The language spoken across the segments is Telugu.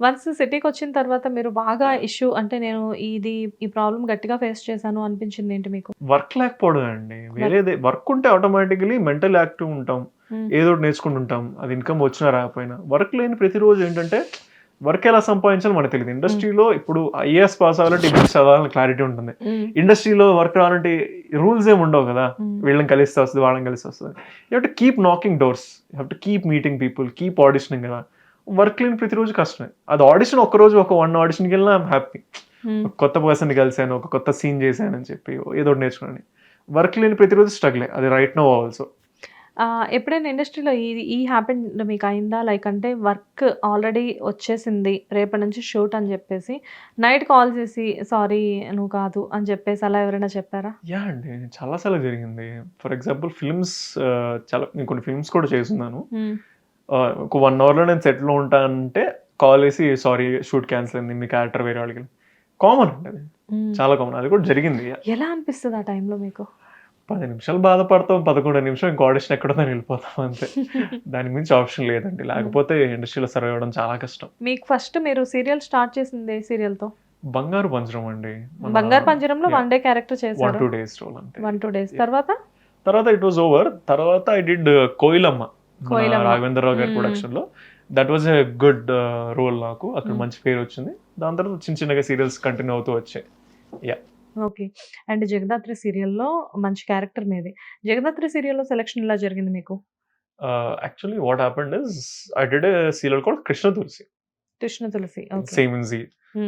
వన్స్ సిటీకి వచ్చిన తర్వాత మీరు బాగా ఇష్యూ అంటే నేను ఇది ఈ ప్రాబ్లమ్ గట్టిగా ఫేస్ చేశాను అనిపించింది ఏంటి మీకు? వర్క్ లేకపోవడం అండి. వేరేది వర్క్ ఉంటే ఆటోమేటికలీ మెంటల్ యాక్టివ్ ఉంటాం. మ్మ్. ఏదో నేర్చుకుంటుంటాం అది ఇన్కమ్ వచ్చినా రాకపోయినా. వర్క్ లేని ప్రతిరోజు ఏంటంటే వర్క్ ఎలా సంపాదించాలో మనకు తెలియదు. ఇండస్ట్రీలో ఇప్పుడు ఐఏఎస్ పాస్ అవ్వాలంటే ఇంగ్లీష్ చదవాలని క్లారిటీ ఉంటుంది. మ్మ్. ఇండస్ట్రీలో వర్క్ రావాలంటే రూల్స్ ఏమి ఉండవు కదా. వీళ్ళని కలిస్తే వస్తుంది వాళ్ళని కలిసి వస్తుంది. You to keep knocking doors you have to keep meeting people keep auditioning కదా. వర్క్ లేని ప్రతిరోజు కష్టమే. అది ఆడిషన్ ఒక రోజు ఒక వన్ ఆడిషన్కి వెళ్ళినా ఐమ్ హ్యాపీ. ఒక కొత్త పర్సన్ కలిసాను ఒక కొత్త సీన్ చేశాను అని చెప్పి ఏదో నేర్చుకున్నాను. వర్క్ లేని ప్రతిరోజు స్ట్రగ్లే అది రైట్ నో ఆల్సో ఎప్పుడైనా ఇండస్ట్రీలో ఈ ఈ హ్యాపెన్ మీకు అయిందా? లైక్ అంటే వర్క్ ఆల్రెడీ వచ్చేసింది రేపటి నుంచి షూట్ అని చెప్పేసి నైట్ కాల్ చేసి సారీ నువ్వు కాదు అని చెప్పేసి అలా ఎవరైనా చెప్పారా? యా అండి. చాలాసార్లు జరిగింది. ఫర్ ఎగ్జాంపుల్ ఫిల్మ్స్ చాలా నేను కొన్ని ఫిల్మ్స్ కూడా చేస్తున్నాను. ఆ, ఒక వన్ అవర్లో నేను సెట్లో ఉంటానంటే కాల్ చేసి సారీ షూట్ క్యాన్సిల్ అయింది మీ క్యారెక్టర్ వేరే వాళ్ళకి. కామన్ అండి మ్మ్. చాలా కామన్ అది కూడా జరిగింది. ఎలా అనిపిస్తుంది ఆ టైంలో మీకు? పది నిమిషాలు బాధపడతాం పదకొండు నిమిషం ఇంకో ఆడిషన్ ఎక్కడో వెళ్ళిపోతాం అంతే. దాని మించి ఆప్షన్ లేదండి. లేకపోతే ఇండస్ట్రీలో సర్వ్ అవ్వడం చాలా కష్టం. మీకు ఫస్ట్ మీరు సీరియల్ స్టార్ట్ చేసింది ఏ సీరియల్తో? బంగారు పంజరం అండి. బంగారు పంజరంలో. వన్ డే క్యారెక్టర్ వన్ చేశారు టూ డేస్ రోల్ అంతే. One two days. తర్వాత? తర్వాత ఇట్ వాజ్ ఓవర్ తర్వాత ఐ డిడ్ కోయిలమ్మ. రాఘవేంద్రరావు గారి Hmm. ప్రొడక్షన్లో. That was a good role నాకు. అక్కడ. మంచి పేరు వచ్చింది. దాని తర్వాత చిన్న చిన్నగా సీరియల్స్ కంటిన్యూ అవుతూ వచ్చాయి. ఓకే అండ్ జగదాత్రి సీరియల్లో మంచి క్యారెక్టర్ మీది. జగదాత్రి సీరియల్లో సెలెక్షన్ ఎలా జరిగింది మీకు? Actually what happened is I did serial called Krishna Tulasi Krishna Tulasi same in Zee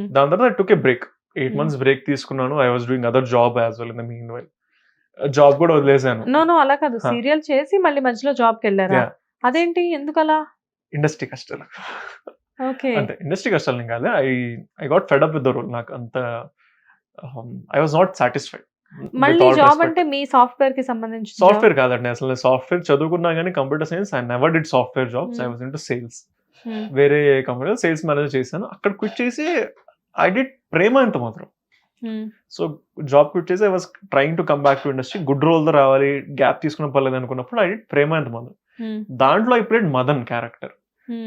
దాని తర్వాత I took a break eight. Months break తీసుకున్నాను. I was doing other job as well in the mean while job కూడా వదిలేసాను నో నో అలా కాదు. సీరియల్ చేసి మళ్ళీ మధ్యలో జాబ్కి వెళ్ళారా. అదేంటి? ఎందుకు అలా ఇండస్ట్రీ కష్టాలు. ఓకే. అంతే ఇండస్ట్రీ కష్టాలు ఏం కాదు I I got fed up with the role నాకు అంత ఐ వాజ్ నాట్ సాటిస్ఫైడ్ మళ్ళీ జాబ్ అంటే మీ సాఫ్ట్వేర్కి సంబంధించి సాఫ్ట్వేర్ కాదండి అసలు. సాఫ్ట్వేర్ చదువుకున్నా కానీ computer science I never did software jobs. I. Was into sales వేరే కంపెనీలో సేల్స్ మేనేజర్ చేశాను. అక్కడ క్విట్ చేసి ఐ డిడ్ ప్రేమ ఎంత మాత్రం. సో జాబ్ క్విట్ చేసి I was trying to come back to industry good role రావాలి గ్యాప్ తీసుకున్న పర్లేదు అనుకున్నప్పుడు ఐ డిడ్ ప్రేమ ఎంత మాత్రం దాంట్లో I played Madan character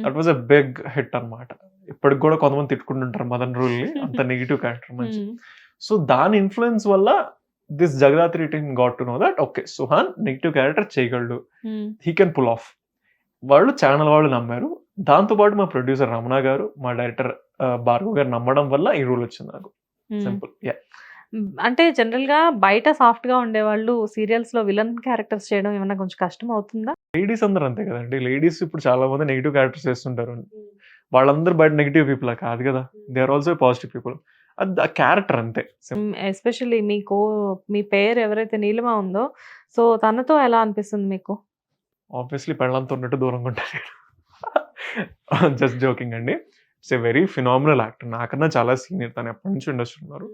that was a big hit అన్నమాట. ఇప్పటికి కూడా కొంతమంది తిట్టుకుంటుంటారు మదన్ రూల్ని. అంత నెగిటివ్ క్యారెక్టర్ మంచి. సో దాని ఇన్ఫ్లుయెన్స్ వల్ల this Jagadhatri team got to know that okay Suhan negative character చేయగలడు. హీ కెన్ పుల్ ఆఫ్ వాళ్ళు ఛానల్ వాళ్ళు నమ్మారు. దాంతో పాటు మా ప్రొడ్యూసర్ రమణ గారు మా డైరెక్టర్ భార్గవ్ గారు నమ్మడం వల్ల ఈ రూల్ వచ్చింది నాకు. సింపుల్. యా అంటే జనరల్గా బయట సాఫ్ట్గా ఉండేవాళ్ళు సీరియల్స్లో విలన్ క్యారెక్టర్స్ చేయడం ఏమన్నా కొంచెం కష్టం అవుతుందా? లేడీస్ అందరూ అంతే కదండి. లేడీస్ ఇప్పుడు చాలా మంది నెగిటివ్ క్యారెక్టర్స్ చేస్తుంటారు. వాళ్ళందరూ బయట నెగిటివ్ పీపుల్ కాదు కదా. They are also positive people. అది ఆ క్యారెక్టర్ అంతే. ఎస్పెషల్లీ మీకు మీ పేరు ఎవరైతే నీలిమ ఉందో సో తనతో ఎలా అనిపిస్తుంది మీకు? ఆబ్వియస్లీ పెళ్ళంతో ఉన్నట్టు దూరంగా ఉంటారు. జస్ట్ జోకింగ్ అండి. It's a very phenomenal actor. నాకన్నా చాలా సీనియర్. తను ఎప్పటి నుంచి ఇండస్ట్రీ ఉన్నారు.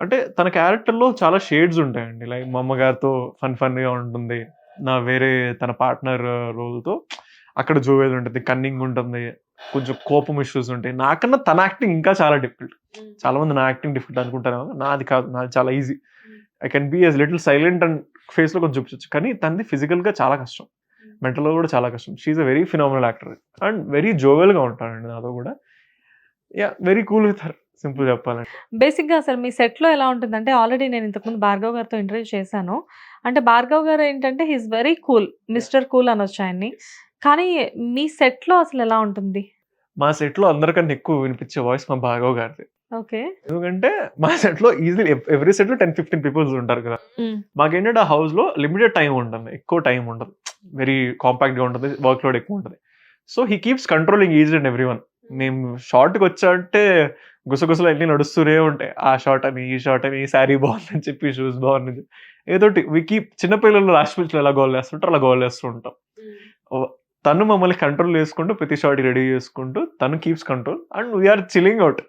అంటే తన క్యారెక్టర్లో చాలా షేడ్స్ ఉంటాయండి. లైక్ మా అమ్మగారితో ఫన్ ఫన్గా ఉంటుంది. నా వేరే తన పార్ట్నర్ రోల్తో అక్కడ జోవేది ఉంటుంది. కన్నింగ్ ఉంటుంది. కొంచెం కోపం ఇష్యూస్ ఉంటాయి. నాకన్నా తన యాక్టింగ్ ఇంకా చాలా డిఫికల్ట్. చాలా మంది నా యాక్టింగ్ డిఫికల్ట్ అనుకుంటారు నాది కాదు. నాది చాలా easy. I can be as little silent and ఫేస్లో కొంచెం చూపించచ్చు. కానీ తనది ఫిజికల్గా చాలా కష్టం. మెంటల్గా కూడా చాలా కష్టం. She's a very phenomenal actor and very జోవెల్గా ఉంటాడండి నాతో కూడా. Yeah very cool with her simple చెప్పాలంటే. బేసిక్గా అసలు మీ సెట్లో ఎలా ఉంటుంది అంటే ఆల్రెడీ నేను ఇంతకుముందు భార్గవ్ గారితో ఇంటర్వ్యూ చేశాను. అంటే భార్గవ్ గారు ఏంటంటే he's very cool mister cool అనొచ్చు ఆయన్ని. కానీ మీ సెట్లో అసలు ఎలా ఉంటుంది? మా సెట్లో అందరికంటే ఎక్కువ వినిపించే వాయిస్ మా భార్గవ్ గారిది. ఓకే. ఎందుకంటే మా సెట్లో ఈజీలీ ఎవ్రీ సెట్లో టెన్ ఫిఫ్టీన్ పీపుల్స్ ఉంటారు కదా. మాకేంటంటే ఆ హౌస్లో లిమిటెడ్ టైం ఉంటుంది ఎక్కువ టైం ఉండదు వెరీ కాంపాక్ట్గా ఉంటుంది వర్క్ లోడ్ ఎక్కువ ఉంటుంది. So he keeps controlling is and every one మేము షార్ట్కి వచ్చామంటే గుసగుసలు అన్ని నడుస్తూనే ఉంటాయి. ఆ షార్ట్ అని ఈ షార్ట్ అని ఈ శారీ బాగుందని చెప్పి షూస్ బాగుందని చెప్పి. ఏదోటి వి కీప్ చిన్నపిల్లలు లాస్ట్ పిచ్లో ఎలా గోల్ వేస్తుంటారు అలా గోల్ వేస్తూ ఉంటాం. తను మమ్మల్ని కంట్రోల్ చేసుకుంటూ ప్రతి షార్ట్ రెడీ చేసుకుంటూ తను keeps control and we're chilling out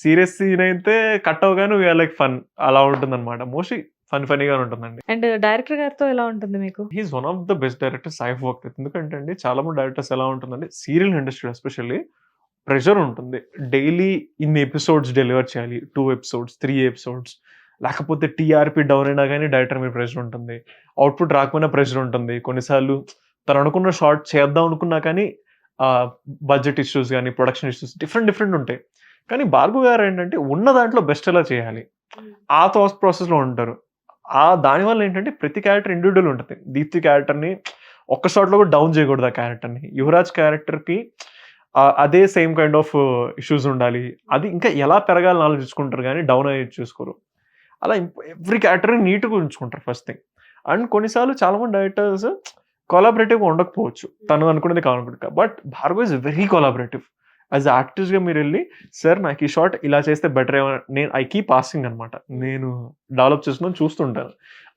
serious scene అయితే కట్ అవగానే వీఆర్ లైక్ ఫన్ అలా ఉంటుంది అనమాట మోస్ట్లీ ఫన్ ఫనీగా ఉంటుందండి. అండ్ డైరెక్టర్ గారితో ఎలా ఉంటుంది మీకు? He's one of the best directors I work ఎందుకంటే అండి చాలా మంది డైరెక్టర్స్ ఎలా ఉంటుందంటే సీరియల్ ఇండస్ట్రీ ఎస్పెషల్లీ ప్రెషర్ ఉంటుంది. డైలీ ఇన్ని ఎపిసోడ్స్ డెలివర్ చేయాలి. టూ ఎపిసోడ్స్ త్రీ ఎపిసోడ్స్ లేకపోతే టీఆర్పీ డౌన్ అయినా కానీ డైరెక్టర్ మీద ప్రెషర్ ఉంటుంది. అవుట్పుట్ రాకపోయినా ప్రెషర్ ఉంటుంది. కొన్నిసార్లు తను అనుకున్న షార్ట్ చేద్దాం అనుకున్నా కానీ బడ్జెట్ ఇష్యూస్ కానీ ప్రొడక్షన్ ఇష్యూస్ డిఫరెంట్ డిఫరెంట్ ఉంటాయి. కానీ భార్గవ్ గారు ఏంటంటే ఉన్న దాంట్లో బెస్ట్ ఎలా చేయాలి. ఆ థాట్ ప్రాసెస్లో ఉంటారు. ఆ దానివల్ల ఏంటంటే ప్రతి క్యారెక్టర్ ఇండివిజువల్ ఉంటుంది. దీప్తి క్యారెక్టర్ని ఒక్క షాట్లో కూడా డౌన్ చేయకూడదు ఆ క్యారెక్టర్ని యువరాజ్ క్యారెక్టర్కి అదే సేమ్ కైండ్ ఆఫ్ ఇష్యూస్ ఉండాలి. అది ఇంకా ఎలా పెరగాలని ఆలోచించుకుంటారు కానీ డౌన్ అయ్యి చూసుకోరు. అలా ఎవ్రీ క్యారెక్టర్ని నీట్గా ఉంచుకుంటారు ఫస్ట్ థింగ్ అండ్ కొన్నిసార్లు చాలామంది డైరెక్టర్స్ కొలాబరేటివ్గా ఉండకపోవచ్చు. తను అనుకునేది కావాలనుకుంటా but Bhargav is very collaborative as యాక్టర్స్గా మీరు వెళ్ళి సార్ నాకు ఈ షార్ట్ ఇలా చేస్తే బెటర్ ఏమో నేను ఐ కీప్ పాసింగ్ అనమాట నేను డెవలప్ చేసుకుని చూస్తుంటాను.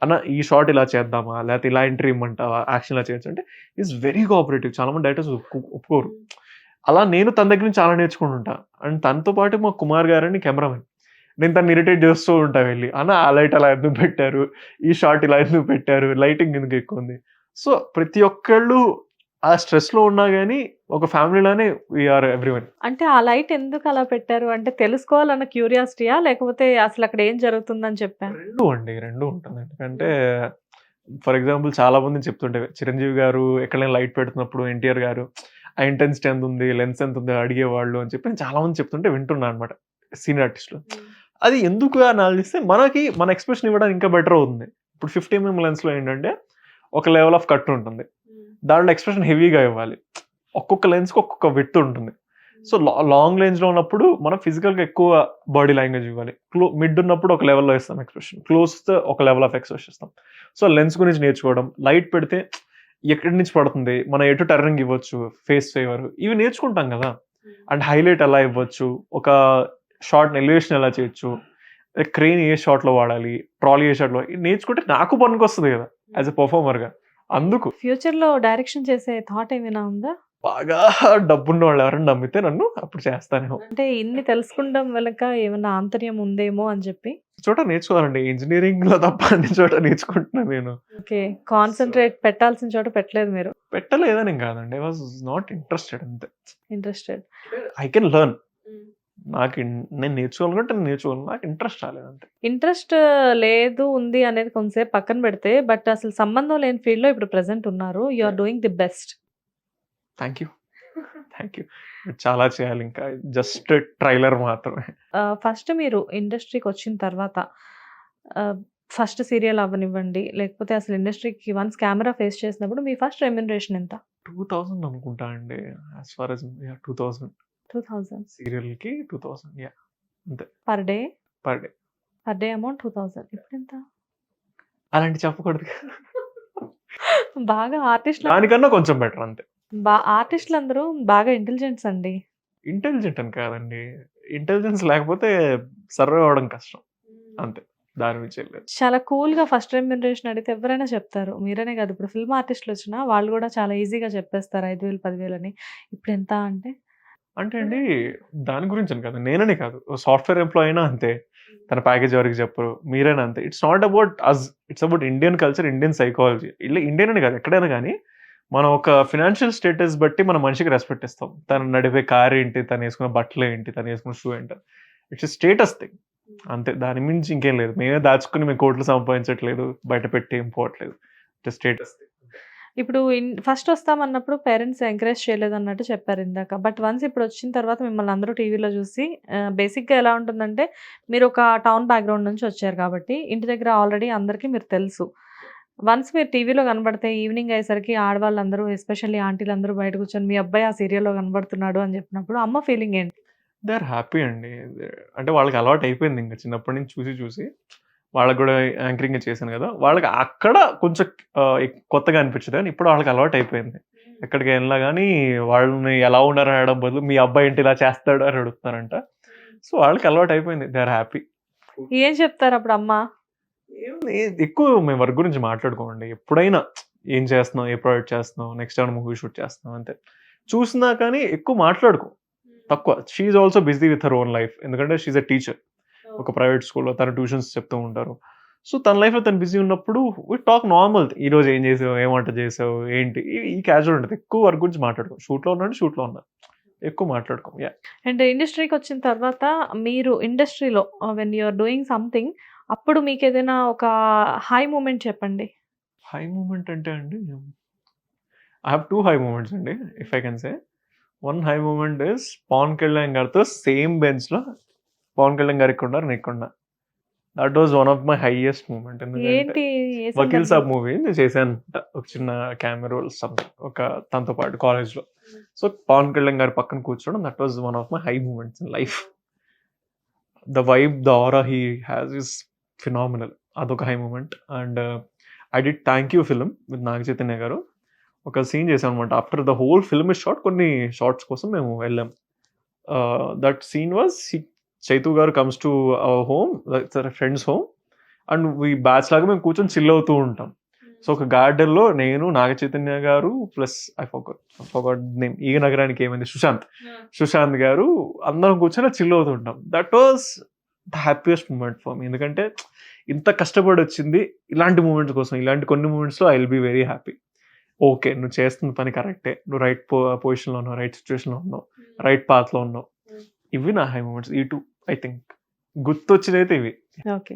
అన్న ఈ షార్ట్ ఇలా చేద్దామా? లేకపోతే ఇలా ఎంట్రీ ఇమ్మంటావా? యాక్షన్ ఇలా చేయొచ్చు. అంటే ఈజ్ వెరీ కోఆపరేటివ్ చాలా మంది డైరెక్టర్స్ ఒప్పుకోరు. అలా నేను తన దగ్గర నుంచి చాలా నేర్చుకుంటుంటా. అండ్ తనతో పాటు మా కుమార్ గారని కెమెరామెన్ నేను తను ఇరిటేట్ చేస్తూ ఉంటా వెళ్ళి. అన్న ఆ లైట్ అలా ఎందుకు పెట్టారు? ఈ షార్ట్ ఇలా ఎందుకు పెట్టారు? లైటింగ్ ఎందుకు ఎక్కువ ఉంది? సో ప్రతి ఒక్కళ్ళు ఆ స్ట్రెస్లో ఉన్నా కానీ ఒక ఫ్యామిలీలోనే వీఆర్ ఎవ్రీవన్ అంటే ఆ లైట్ ఎందుకు అలా పెట్టారు? అంటే తెలుసుకోవాలన్న క్యూరియాసిటీయా లేకపోతే అసలు అక్కడ ఏం జరుగుతుందని చెప్పా రెండు అండి రెండు ఉంటుంది. ఎందుకంటే ఫర్ ఎగ్జాంపుల్ చాలా మంది చెప్తుంటే చిరంజీవి గారు ఎక్కడైనా లైట్ పెడుతున్నప్పుడు ఎన్టీఆర్ గారు ఆ ఇంటెన్సిటీ ఎంత ఉంది లెన్స్ ఎంత ఉంది అడిగేవాళ్ళు అని చెప్పి చాలా మంది చెప్తుంటే వింటున్నా అనమాట సీనియర్ ఆర్టిస్టులు అది ఎందుకు అని ఆలోచిస్తే మనకి మన ఎక్స్ప్రెషన్ ఇవ్వడానికి ఇంకా బెటర్ అవుతుంది. ఇప్పుడు ఫిఫ్టీ ఎంఎం లెన్స్లో ఏంటంటే ఒక లెవెల్ ఆఫ్ కట్ ఉంటుంది. దాంట్లో ఎక్స్ప్రెషన్ హెవీగా ఇవ్వాలి. ఒక్కొక్క లెన్స్కి ఒక్కొక్క విత్ ఉంటుంది. సో లాంగ్ రేంజ్లో ఉన్నప్పుడు మనం ఫిజికల్గా ఎక్కువ బాడీ లాంగ్వేజ్ ఇవ్వాలి. క్లో మిడ్ ఉన్నప్పుడు ఒక లెవెల్లో ఇస్తాం ఎక్స్ప్రెషన్ క్లోజ్ ఒక లెవెల్ ఆఫ్ ఎక్స్ప్రెషన్ ఇస్తాం. సో లెన్స్ గురించి నేర్చుకోవడం లైట్ పెడితే ఎక్కడి నుంచి పడుతుంది మనం ఎటు టర్నింగ్ ఇవ్వచ్చు ఫేస్ ఫేవర్ ఇవి నేర్చుకుంటాం కదా. అండ్ హైలైట్ ఎలా ఇవ్వచ్చు ఒక షార్ట్ ఎలివేషన్ ఎలా చేయొచ్చు క్రెయిన్ ఏ షాట్లో వాడాలి ట్రాలీ ఏ షాట్లో నేర్చుకుంటే నాకు పనికి వస్తుంది కదా యాజ్ ఎ పర్ఫార్మర్గా అందుకు. ఫ్యూచర్లో డైరెక్షన్ చేసే థాట్ ఏమైనా ఉందా? బాగా డబ్బున్న వాళ్ళు ఎవరైనా నమ్మితే నన్ను అప్పుడు చేస్తానేమో. అంటే ఇన్ని తెలుసుకుంటాం వెనక ఏమైనా ఆంతర్యం ఉందేమో అని చెప్పి? చోట నేర్చుకోవాలండి. ఇంజనీరింగ్లో తప్ప అన్ని చోట నేర్చుకుంటున్నాను నేను. ఓకే. కాన్సన్ట్రేట్ పెట్టాల్సిన చోట పెట్టలేదు మీరు? పెట్టలేదని కాదండి. ఐ వాజ్ నాట్ ఇంట్రెస్టెడ్ అంతే ఇంట్రెస్టెడ్ ఐ కెన్ లెర్న్ నాకు నేను నేర్చుకోవాలనుకుంటే నేను నేర్చుకోవాలి. నాకు ఇంట్రెస్ట్ రాలేదు అంతే. ఇంట్రెస్ట్ లేదు ఉంది అనేది కొంతసేపు పక్కన పెడితే బట్ అసలు సంబంధం లేని ఫీల్డ్లో ఇప్పుడు ప్రెసెంట్ ఉన్నారు. You are doing the best thank you. Thank you. చాలా చేయాలి ఇంకా. జస్ట్ ట్రైలర్ మాత్రమే. ఫస్ట్ మీరు ఇండస్ట్రీకి వచ్చిన తర్వాత ఫస్ట్ సీరియల్ అవ్వనివ్వండి లేకపోతే అసలు ఇండస్ట్రీకి వన్స్ కెమెరా ఫేస్ చేసినప్పుడు మీ ఫస్ట్ రెమ్యునరేషన్ ఎంత? టూ థౌజండ్ అనుకుంటా అండి. As far as two thousand two thousand సీరియల్కి two thousand yeah per day? Per day. Per day amount two thousand ఇప్పుడు ఎంత అలాంటి చెప్పకూడదు. బాగా ఆర్టిస్టులు దానికన్నా కొంచెం బెటర్ అంతే. బా ఆర్టిస్టులు అందరూ బాగా ఇంటెలిజెంట్స్ అండి ఇంటెలిజెంట్ అని కాదండి. ఇంటెలిజెన్స్ లేకపోతే సర్వే అవ్వడం కష్టం. అంతే. దాని నుంచి చాలా కూల్గా ఫస్ట్ రెమ్యునరేషన్ అడిగితే ఎవరైనా చెప్తారు. మీరనే కాదు. ఇప్పుడు ఫిల్మ్ ఆర్టిస్టులు వచ్చినా వాళ్ళు కూడా చాలా ఈజీగా చెప్పేస్తారు ఐదు వేలు పదివేలు అని. ఇప్పుడు ఎంత అంటే? అంటే అండి దాని గురించి అని కాదు. నేననే కాదు. సాఫ్ట్వేర్ ఎంప్లాయ్ అయినా అంతే. తన ప్యాకేజ్ ఎవరికి చెప్పరు. మీరైనా అంతే. It's not about us it's about Indian culture Indian psychology. ఇలా ఇండియన్ అని కాదు. ఎక్కడైనా కానీ మనం ఒక ఫినాన్షియల్ స్టేటస్ బట్టి మన మనిషికి రెస్పెక్ట్ ఇస్తాం. తను నడిపే కార్ ఏంటి తను వేసుకున్న బట్టలు ఏంటి తను వేసుకున్న షూ ఏంటి. ఇట్స్ స్టేటస్ థింగ్ అంతే దాని మించి ఇంకేం లేదు. మేమే దాచుకుని మేము కోట్లు సంపాదించట్లేదు బయట పెట్టి ఏం పోవట్లేదు. ఇట్స్ స్టేటస్ థింగ్ ఇప్పుడు ఫస్ట్ వస్తామన్నప్పుడు పేరెంట్స్ ఎంకరేజ్ చేయలేదు అన్నట్టు చెప్పారు ఇందాక. బట్ వన్స్ ఇప్పుడు వచ్చిన తర్వాత మిమ్మల్ని అందరూ టీవీలో చూసి బేసిక్గా ఎలా ఉంటుందంటే మీరు ఒక టౌన్ బ్యాక్గ్రౌండ్ నుంచి వచ్చారు కాబట్టి ఇంటి దగ్గర ఆల్రెడీ అందరికీ మీరు తెలుసు. వన్స్ మీరు టీవీలో కనబడితే ఈవినింగ్ అయ్యేసరికి ఆడవాళ్ళందరూ ఎస్పెషల్లీ ఆంటీలు అందరూ బయట కూర్చొని మీ అబ్బాయి ఆ సీరియల్లో కనబడుతున్నాడు అని చెప్పినప్పుడు అమ్మ ఫీలింగ్ ఏంటి? దే ఆర్ హ్యాపీ అండి. అంటే వాళ్ళకి అలవాటు అయిపోయింది ఇంకా చిన్నప్పటి నుంచి చూసి చూసి. వాళ్ళకి కూడా యాంకరింగ్ చేశాను కదా. వాళ్ళకి అక్కడ కొంచెం కొత్తగా అనిపించదు కానీ ఇప్పుడు వాళ్ళకి అలవాటు అయిపోయింది. ఎక్కడికి వెళ్ళినా కానీ వాళ్ళని ఎలా ఉన్నారు అనడం బదులు మీ అబ్బాయి ఏంటి ఇలా చేస్తాడు అని అడుగుతున్నారంట. సో వాళ్ళకి అలవాటు అయిపోయింది. They are happy. ఏం చెప్తారు అప్పుడు అమ్మ? ఎక్కువ మేము వర్క్ గురించి మాట్లాడుకోండి ఎప్పుడైనా ఏం చేస్తున్నాం ఏ ప్రాజెక్ట్ చేస్తున్నాం నెక్స్ట్ ఏమైనా మూవీ షూట్ చేస్తున్నాం అంతే. చూసినా కానీ ఎక్కువ మాట్లాడుకో. తక్కువ. She's also busy with her own life ఎందుకంటే షీఈ్ అ టీచర్ ఒక ప్రైవేట్ స్కూల్లో తన ట్యూషన్స్ చెప్తూ ఉంటారు. సో తన లైఫ్లో తను బిజీ ఉన్నప్పుడు వి టాక్ నార్మల్ ఈ రోజు ఏం చేసావు ఏం వంట చేసావు ఏంటి? ఈ- క్యాజువల్ ఉంటుంది. ఎక్కువ వర్క్ గురించి మాట్లాడుకో. షూట్లో ఉన్నాడు షూట్లో ఉన్నా ఎక్కువ మాట్లాడుకో. అండ్ ఇండస్ట్రీకి వచ్చిన తర్వాత మీరు ఇండస్ట్రీలో వెన్ యూఆర్ డూయింగ్ సంథింగ్ అప్పుడు మీకు ఏదైనా ఒక హై మూమెంట్ చెప్పండి. హై మూమెంట్ అంటే అండి I have two high moments అండి if I can say one high moment is Pawan Kalyan గారితో సేమ్ బెంచ్లో పవన్ కళ్యాణ్ గారికి ఉన్నారు నీకున్నా that was one of my highest moment ఎందుకంటే వకీల్? సాబ్ మూవీ నేను చేశాను ఒక చిన్న కెమెరా రోల్ సంథింగ్ ఒక తనతో పాటు కాలేజ్లో. సో పవన్ కళ్యాణ్ గారి పక్కన కూర్చోవడం that was one of my high moments in life the vibe the aura he has is phenomenal అదొక high moment. And I did thank you film with Naga Chaitanya గారు. ఒక సీన్ చేసాం అనమాట after the whole film is shot కొన్ని షార్ట్స్ కోసం మేము వెళ్ళాం. దట్ సీన్ వాజ్ చైతు గారు comes to our home friends home and ఈ బ్యాచ్ లాగా మేము కూర్చొని చిల్ అవుతూ ఉంటాం. సో ఒక గార్డెన్లో నేను Naga Chaitanya garu plus I forgot forgot name ఈ నగరానికి ఏమైంది? సుశాంత్. సుశాంత్ గారు అందరం కూర్చొని chill అవుతుంటాం that was the happiest moment for me ఎందుకంటే ఇంత కష్టపడి వచ్చింది ఇలాంటి మూమెంట్స్ కోసం ఇలాంటి కొన్ని మూమెంట్స్లో I will be very happy okay నువ్వు చేస్తున్న పని కరెక్టే నువ్వు రైట్ పొజిషన్లో ఉన్నావు రైట్ సిచ్యువేషన్లో ఉన్నావు రైట్ పాత్లో ఉన్నావు. ఇవి నా హై మూమెంట్స్ ఈ టూ ఐ థింక్ గుర్తొచ్చినైతే ఇవి. ఓకే